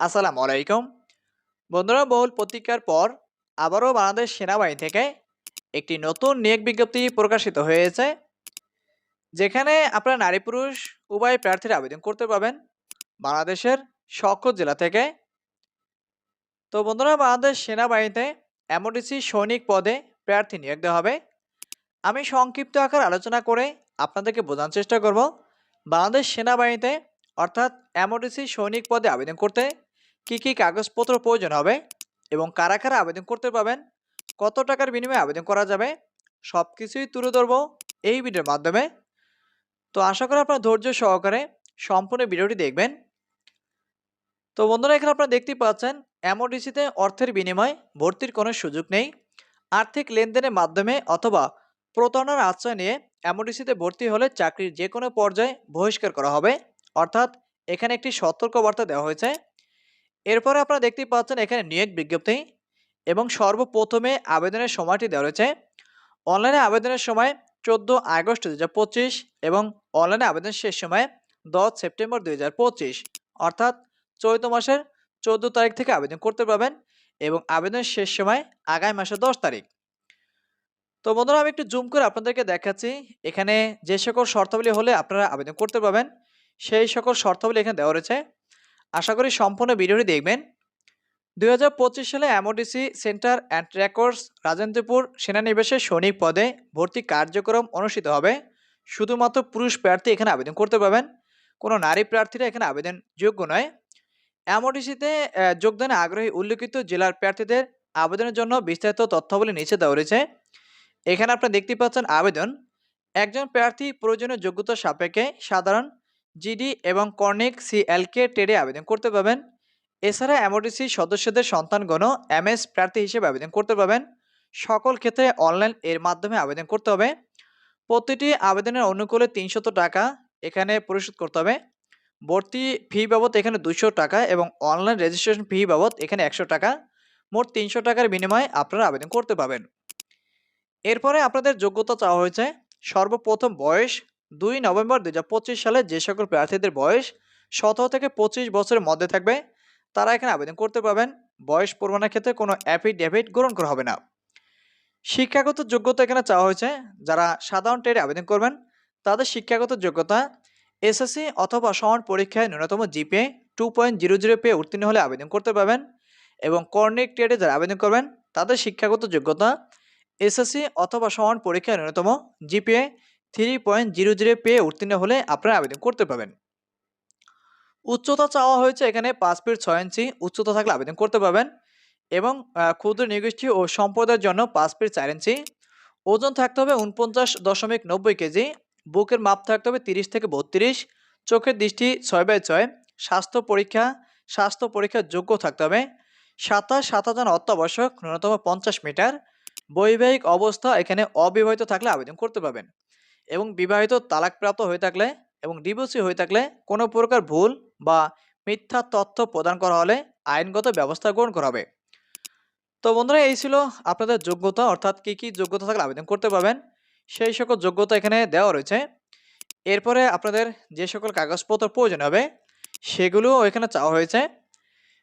আসসালামু আলাইকুম। বন্ধুরা বহুল প্রতীক্ষার পর আবারও বাংলাদেশ সেনাবাহিনী থেকে একটি নতুন নিয়োগ বিজ্ঞপ্তি প্রকাশিত হয়েছে, যেখানে আপনারা নারী পুরুষ উভয় প্রার্থীরা আবেদন করতে পারবেন বাংলাদেশের সকল জেলা থেকে। তো বন্ধুরা, বাংলাদেশ সেনাবাহিনীতে এমওডিসি সৈনিক পদে প্রার্থী নিয়োগ দেওয়া হবে। আমি সংক্ষিপ্ত আকার আলোচনা করে আপনাদেরকে বোঝানোর চেষ্টা করব। বাংলাদেশ সেনাবাহিনীতে অর্থাৎ এমওডিসি সৈনিক পদে আবেদন করতে কি কি কাগজপত্র প্রয়োজন হবে এবং কারা কারা আবেদন করতে পারবেন? কত টাকার বিনিময়ে আবেদন করা যাবে? সব কিছুই তুলে ধরবো এই ভিডিওর মাধ্যমে। তো আশা করি আপনারা ধৈর্য সহকারে সম্পূর্ণ ভিডিওটি দেখবেন। তো বন্ধুরা, এখানে আপনারা দেখতেই পাচ্ছেন, এমওডিসিতে অর্থের বিনিময়ে ভর্তির কোনো সুযোগ নেই। আর্থিক লেনদেনের মাধ্যমে অথবা প্রতারণার আশ্রয় নিয়ে এমওডিসিতে ভর্তি হলে চাকরির যে কোনো পর্যায়ে বহিষ্কার করা হবে। অর্থাৎ এখানে একটি সতর্কবার্তা দেওয়া হয়েছে। এরপরে আপনারা দেখতেই পাচ্ছেন এখানে নিয়োগ বিজ্ঞপ্তি এবং সর্বপ্রথমে আবেদনের সময়টি দেওয়া রয়েছে। অনলাইনে আবেদনের সময় চোদ্দ আগস্ট দুই হাজার পঁচিশ এবং অনলাইনে আবেদন শেষ সময় দশ সেপ্টেম্বর দু হাজার পঁচিশ। অর্থাৎ চৈত মাসের চোদ্দ তারিখ থেকে আবেদন করতে পারবেন এবং আবেদনের শেষ সময় আগামী মাসের দশ তারিখ। তো বন্ধুরা, আমি একটু জুম করে আপনাদেরকে দেখাচ্ছি। এখানে যে সকল শর্তাবলী হলে আপনারা আবেদন করতে পারবেন, সেই সকল শর্তাবলী এখানে দেওয়া রয়েছে। আশা করি সম্পূর্ণ ভিডিওটি দেখবেন। দু হাজার পঁচিশ সালে MODC centre and records Rajendrapur সেনানিবাসে সৈনিক পদে ভর্তি কার্যক্রম অনুষ্ঠিত হবে। শুধুমাত্র পুরুষ প্রার্থী এখানে আবেদন করতে পারবেন, কোনো নারী প্রার্থীরা এখানে আবেদন যোগ্য নয়। এমওডিসিতে যোগদানে আগ্রহী উল্লেখিত জেলার প্রার্থীদের আবেদনের জন্য বিস্তারিত তথ্যাবলী নিচে দেওয়া রয়েছে। এখানে আপনারা দেখতে পাচ্ছেন আবেদন। একজন প্রার্থী প্রয়োজনীয় যোগ্যতা সাপেক্ষে সাধারণ জিডি এবং কর্নিক সিএলকে টেডে আবেদন করতে পারবেন। এছাড়া এমওডিসি সদস্যদের সন্তানগণও এমএস প্রার্থী হিসেবে আবেদন করতে পারবেন। সকল ক্ষেত্রে অনলাইন এর মাধ্যমে আবেদন করতে হবে। প্রতিটি আবেদনের অনুকূলে তিনশত টাকা এখানে পরিশোধ করতে হবে। ভর্তি ফি বাবদ এখানে দুশো টাকা এবং অনলাইন রেজিস্ট্রেশন ফি বাবদ এখানে একশো টাকা। মোট তিনশো টাকার বিনিময়ে আপনারা আবেদন করতে পারবেন। এরপরে আপনাদের যোগ্যতা চাওয়া হয়েছে। সর্বপ্রথম বয়স দুই নভেম্বর দুই হাজার পঁচিশ সালে যে সকল প্রার্থীদের বয়স সতেরো থেকে পঁচিশ বছরের মধ্যে থাকবে, তারা এখানে আবেদন করতে পারবেন। বয়স প্রমাণের ক্ষেত্রে কোনো অ্যাফিডেভিট গ্রহণ করা হবে না। শিক্ষাগত যোগ্যতা এখানে চাওয়া হয়েছে। যারা সাধারণ ট্রেডে আবেদন করবেন, তাদের শিক্ষাগত যোগ্যতা এসএসসি অথবা সমান পরীক্ষায় ন্যূনতম GPA two point zero zero পেয়ে উত্তীর্ণ হলে আবেদন করতে পারবেন এবং কর্নিক ট্রেডে যারা আবেদন করবেন, তাদের শিক্ষাগত যোগ্যতা এসএসসি অথবা সমান পরীক্ষায় ন্যূনতম GPA three point zero zero পেয়ে উত্তীর্ণ হলে আপনারা আবেদন করতে পারবেন। উচ্চতা চাওয়া হয়েছে এখানে পাঁচ ফিট ছয় ইঞ্চি, উচ্চতা থাকলে আবেদন করতে পারবেন এবং ক্ষুদ্র নিগোষ্ঠী ও সম্প্রদায়ের জন্য পাঁচ ফিট চার ইঞ্চি। ওজন থাকতে হবে উনপঞ্চাশ দশমিক নব্বই কেজি, বুকের মাপ থাকতে হবে তিরিশ থেকে বত্রিশ, চোখের দৃষ্টি ছয় বাই ছয়, স্বাস্থ্য পরীক্ষা, স্বাস্থ্য পরীক্ষার যোগ্য থাকতে হবে। সাতাশ সাতাশ জন অত্যাবশ্যক, ন্যূনতম পঞ্চাশ মিটার। বৈবাহিক অবস্থা এখানে অবিবাহিত থাকলে আবেদন করতে পারবেন। এবং বিবাহিত তালাকপ্রাপ্ত হয়ে থাকলে এবং ডিভোর্সি হয়ে থাকলে কোনো প্রকার ভুল বা মিথ্যা তথ্য প্রদান করা হলে আইনগত ব্যবস্থা গ্রহণ করা হবে। তো বন্ধুরা, এই ছিল আপনাদের যোগ্যতা, অর্থাৎ কি কি যোগ্যতা থাকলে আবেদন করতে পারবেন। সেই সকল যোগ্যতা এখানে দেওয়া রয়েছে। এরপরে আপনাদের যে সকল কাগজপত্র প্রয়োজন হবে, সেগুলো এখানে চাওয়া হয়েছে।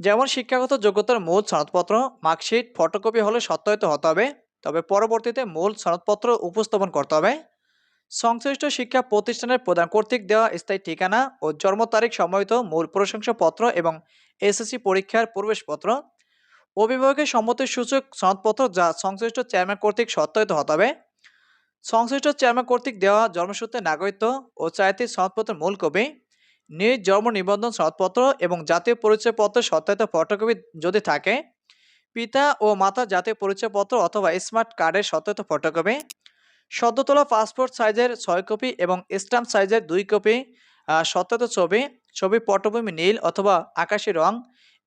যেমন শিক্ষাগত যোগ্যতার মূল সনদপত্র, মার্কশিট, ফটোকপি হলে সত্যায়িত হতে হবে। তবে পরবর্তীতে মূল সনদপত্র উপস্থাপন করতে হবে। সংশ্লিষ্ট শিক্ষা প্রতিষ্ঠানের প্রদান কর্তৃক দেওয়া স্থায়ী ঠিকানা ও জন্ম তারিখ সম্বলিত মূল প্রশংসাপত্র এবং এসএসসি পরীক্ষার প্রবেশপত্র। অভিভাবকের সম্মতির সূচক সনদপত্র যা সংশ্লিষ্ট চেয়ারম্যান কর্তৃক সত্যায়িত হতে হবে। সংশ্লিষ্ট চেয়ারম্যান কর্তৃক দেওয়া জন্মসূত্রে নাগরিকত্ব ও চাইতে সনদপত্রের মূল কপি, নিজ জন্ম নিবন্ধন সনদপত্র এবং জাতীয় পরিচয়পত্রের সত্যায়িত ফটোকপি যদি থাকে, পিতা ও মাতা জাতীয় পরিচয়পত্র অথবা স্মার্ট কার্ডের সত্যায়িত ফটোকপি সদ্য তোলা পাসপোর্ট সাইজের ছয় কপি এবং স্ট্যাম্প সাইজের দুই কপি সত্যত ছবি ছবি পটভূমি নীল অথবা আকাশি রং,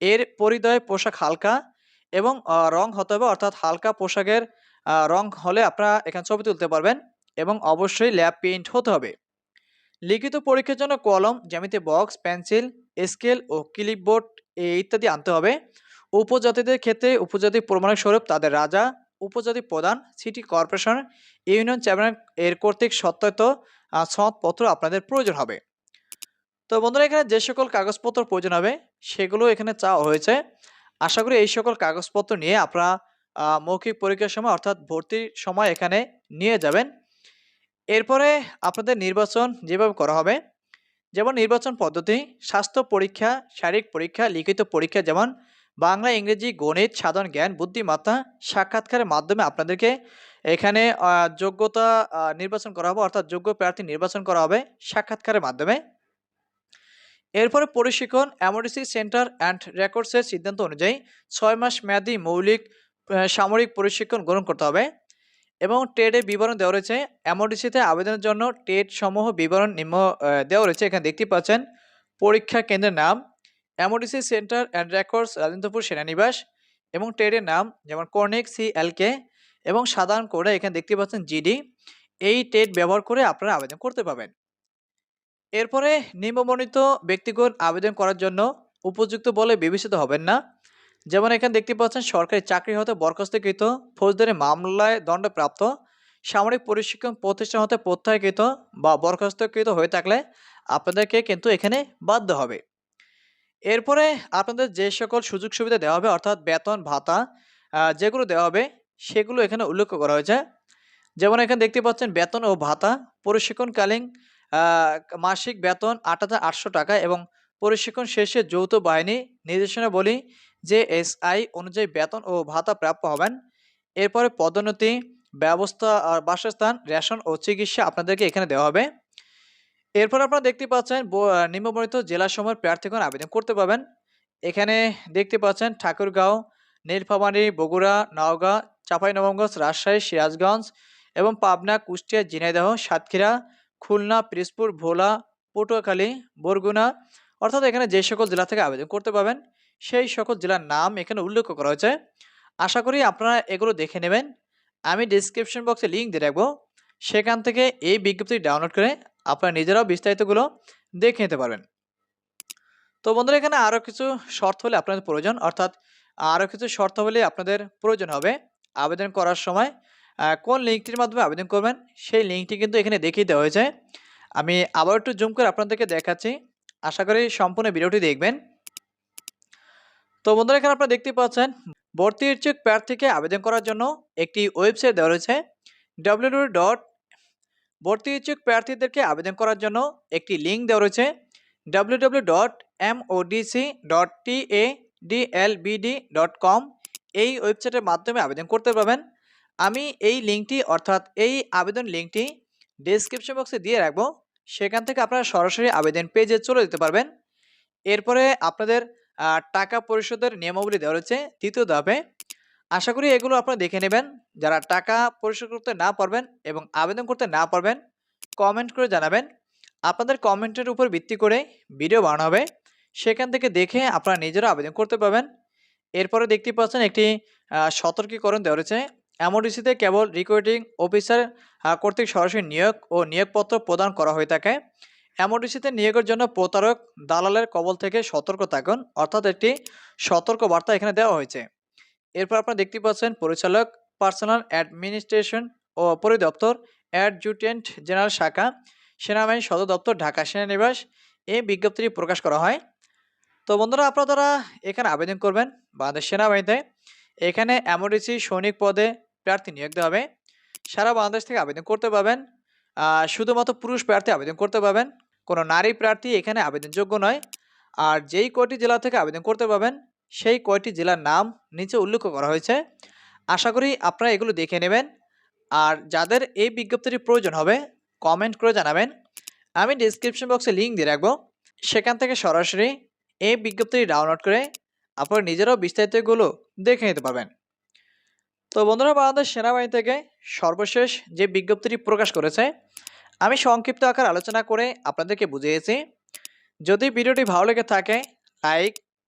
এর পরিদয় পোশাক হালকা এবং রং হতে হবে অর্থাৎ হালকা পোশাকের রং হলে আপনারা এখানে ছবি তুলতে পারবেন এবং অবশ্যই ল্যাব পেইন্ট হতে হবে। লিখিত পরীক্ষার জন্য কলম, জ্যামিতি বক্স, পেন্সিল, স্কেল ও ক্লিপবোর্ড ইত্যাদি আনতে হবে। উপজাতিদের ক্ষেত্রে উপজাতি প্রমাণের স্বরূপ তাদের রাজা উপজাতি প্রধান সিটি কর্পোরেশন ইউনিয়ন চেয়ারম্যান এর কর্তৃক সত্যায়িত সনদপত্র আপনাদের প্রয়োজন হবে। তো বন্ধুরা, এখানে যে সকল কাগজপত্র প্রয়োজন হবে, সেগুলো এখানে চাওয়া হয়েছে। আশা করি এই সকল কাগজপত্র নিয়ে আপনারা মৌখিক পরীক্ষার সময় অর্থাৎ ভর্তির সময় এখানে নিয়ে যাবেন। এরপরে আপনাদের নির্বাচন যেভাবে করা হবে, যেমন নির্বাচন পদ্ধতি, স্বাস্থ্য পরীক্ষা, শারীরিক পরীক্ষা, লিখিত পরীক্ষা যেমন বাংলা, ইংরেজি, গণিত, সাধারণ জ্ঞান বুদ্ধিমত্তা সাক্ষাৎকারের মাধ্যমে আপনাদেরকে এখানে যোগ্যতা নির্বাচন করা হবে, অর্থাৎ যোগ্য প্রার্থী নির্বাচন করা হবে সাক্ষাৎকারের মাধ্যমে। এরপরে প্রশিক্ষণ এমডিসি সেন্টার অ্যান্ড রেকর্ডসের সিদ্ধান্ত অনুযায়ী ছয় মাস মেয়াদী মৌলিক সামরিক প্রশিক্ষণ গ্রহণ করতে হবে এবং টেডের বিবরণ দেওয়া রয়েছে। এমডিসিতে আবেদনের জন্য টেড সমূহ বিবরণ নিম্ন দেওয়া রয়েছে। এখানে দেখতে পাচ্ছেন, পরীক্ষা কেন্দ্রের নাম MDC centre and records Rajendrapur সেনানিবাস এবং টেডের নাম, যেমন কর্নেক সি এলকে এবং সাধারণ করে এখানে দেখতে পাচ্ছেন জিডি এই টেড ব্যবহার করে আপনারা আবেদন করতে পারবেন। এরপরে নিম্নমণিত ব্যক্তিগণ আবেদন করার জন্য উপযুক্ত বলে বিবেচিত হবেন না। যেমন এখানে দেখতে পাচ্ছেন, সরকারি চাকরি হতে বরখাস্তকৃত, ফৌজদারি মামলায় দণ্ডপ্রাপ্ত, সামরিক প্রশিক্ষণ প্রতিষ্ঠান হতে প্রত্যাহারকৃত বা বরখাস্তকৃত হয়ে থাকলে আপনাদেরকে কিন্তু এখানে বাধ্য হবে। এরপরে আপনাদের যে সকল সুযোগ সুবিধা দেওয়া হবে, অর্থাৎ বেতন, ভাতা যেগুলো দেওয়া হবে, সেগুলো এখানে উল্লেখ করা হয়েছে। যেমন এখানে দেখতে পাচ্ছেন, বেতন ও ভাতা, প্রশিক্ষণকালীন মাসিক বেতন আট হাজার আটশো টাকা এবং প্রশিক্ষণ শেষে যৌথ বাহিনী নির্দেশনা বলি যে এসআই অনুযায়ী বেতন ও ভাতা প্রাপ্য হবেন। এরপরে পদোন্নতি, ব্যবস্থা বাসস্থান, রেশন ও চিকিৎসা আপনাদেরকে এখানে দেওয়া হবে। এরপর আপনারা দেখতে পাচ্ছেন নিম্নবর্ণিত জেলাসমূহের প্রার্থীগণ আবেদন করতে পারবেন। এখানে দেখতে পাচ্ছেন ঠাকুরগাঁও, নীলফামারী, বগুড়া, নওগাঁ চাঁপাইনবাবগঞ্জ রাজশাহী, সিরাজগঞ্জ এবং পাবনা, কুষ্টিয়া, ঝিনাইদহ, সাতক্ষীরা, খুলনা, পিরিজপুর, ভোলা, পটুয়াখালী, বরগুনা অর্থাৎ এখানে যে সকল জেলা থেকে আবেদন করতে পারবেন, সেই সকল জেলার নাম এখানে উল্লেখ করা হয়েছে। আশা করি আপনারা এগুলো দেখে নেবেন। আমি ডিসক্রিপশন বক্সে লিঙ্ক দিয়ে রাখব। সেখান থেকে এই বিজ্ঞপ্তি ডাউনলোড করে আপনারা নিজেরাও বিস্তারিতগুলো দেখে নিতে পারবেন। তো বন্ধুরা, এখানে আরও কিছু শর্ত হলে আপনাদের প্রয়োজন। অর্থাৎ আরও কিছু শর্ত হলে আপনাদের প্রয়োজন হবে আবেদন করার সময়। কোন লিঙ্কটির মাধ্যমে আবেদন করবেন সেই লিঙ্কটি কিন্তু এখানে দেখিয়ে দেওয়া হয়েছে। আমি আবার একটু জুম করে আপনাদেরকে দেখাচ্ছি। আশা করি সম্পূর্ণ ভিডিওটি দেখবেন। তো বন্ধুরা, এখানে আপনারা দেখতে পাচ্ছেন, ভর্তি ইচ্ছুক প্রার্থীকে আবেদন করার জন্য একটি ওয়েবসাইট দেওয়া রয়েছে ডাব্লিউ ডট ভর্তি ইচ্ছুক প্রার্থীদেরকে আবেদন করার জন্য একটি লিঙ্ক দেওয়া রয়েছে W dot M O D C dot T A dot com এই ওয়েবসাইটের মাধ্যমে আবেদন করতে পারবেন। আমি এই লিঙ্কটি, অর্থাৎ এই আবেদন লিঙ্কটি ডেসক্রিপশন বক্সে দিয়ে রাখব। সেখান থেকে আপনারা সরাসরি আবেদন পেজে চলে যেতে পারবেন। এরপরে আপনাদের টাকা পরিশোধের নিয়মাবলী দেওয়া রয়েছে। তৃতীয় ধাপে আশা করি এগুলো আপনারা দেখে নেবেন। যারা টাকা পরিশোধ করতে না পারবেন এবং আবেদন করতে না পারবেন কমেন্ট করে জানাবেন। আপনাদের কমেন্টের উপর ভিত্তি করে ভিডিও বানানো হবে। সেখান থেকে দেখে আপনারা নিজেরা আবেদন করতে পারবেন। এরপরে দেখতে পাচ্ছেন একটি সতর্কীকরণ দেওয়া রয়েছে। এমওডিসিতে কেবল রিক্রুটিং অফিসার কর্তৃক সরাসরি নিয়োগ ও নিয়োগপত্র প্রদান করা হয়ে থাকে। এমওডিসিতে নিয়োগের জন্য প্রতারক, দালালের কবল থেকে সতর্ক থাকুন। অর্থাৎ একটি সতর্ক বার্তা এখানে দেওয়া হয়েছে। এরপর আপনারা দেখতে পাচ্ছেন পরিচালক পার্সোনাল অ্যাডমিনিস্ট্রেশন ও পরিদপ্তর অ্যাডজুটেন্ট জেনারেল শাখা, সেনাবাহিনী সদর দপ্তর, ঢাকা সেনানিবাস এই বিজ্ঞপ্তিটি প্রকাশ করা হয়। তো বন্ধুরা, আপনারা এখানে আবেদন করবেন বাংলাদেশ সেনাবাহিনীতে, এখানে এমওডিসি সৈনিক পদে প্রার্থী নিয়োগ দেওয়া হবে। সারা বাংলাদেশ থেকে আবেদন করতে পারবেন। শুধুমাত্র পুরুষ প্রার্থী আবেদন করতে পারবেন। কোনো নারী প্রার্থী এখানে আবেদনযোগ্য নয়। আর যেই কটি জেলা থেকে আবেদন করতে পারবেন সেই কয়টি জেলার নাম নিচে উল্লেখ করা হয়েছে। আশা করি আপনারা এগুলো দেখে নেবেন। আর যাদের এই বিজ্ঞপ্তির প্রয়োজন হবে কমেন্ট করে জানাবেন। আমি ডিসক্রিপশন বক্সে লিঙ্ক দিয়ে রাখব। সেখান থেকে সরাসরি এই বিজ্ঞপ্তিটি ডাউনলোড করে আপনারা নিজেরাও বিস্তারিতগুলো দেখে নিতে পারবেন। তো বন্ধুরা, বাংলাদেশ সেনাবাহিনী থেকে সর্বশেষ যে বিজ্ঞপ্তিটি প্রকাশ করেছে, আমি সংক্ষিপ্ত আকার আলোচনা করে আপনাদেরকে বুঝিয়েছি। যদি ভিডিওটি ভালো লেগে থাকে লাইক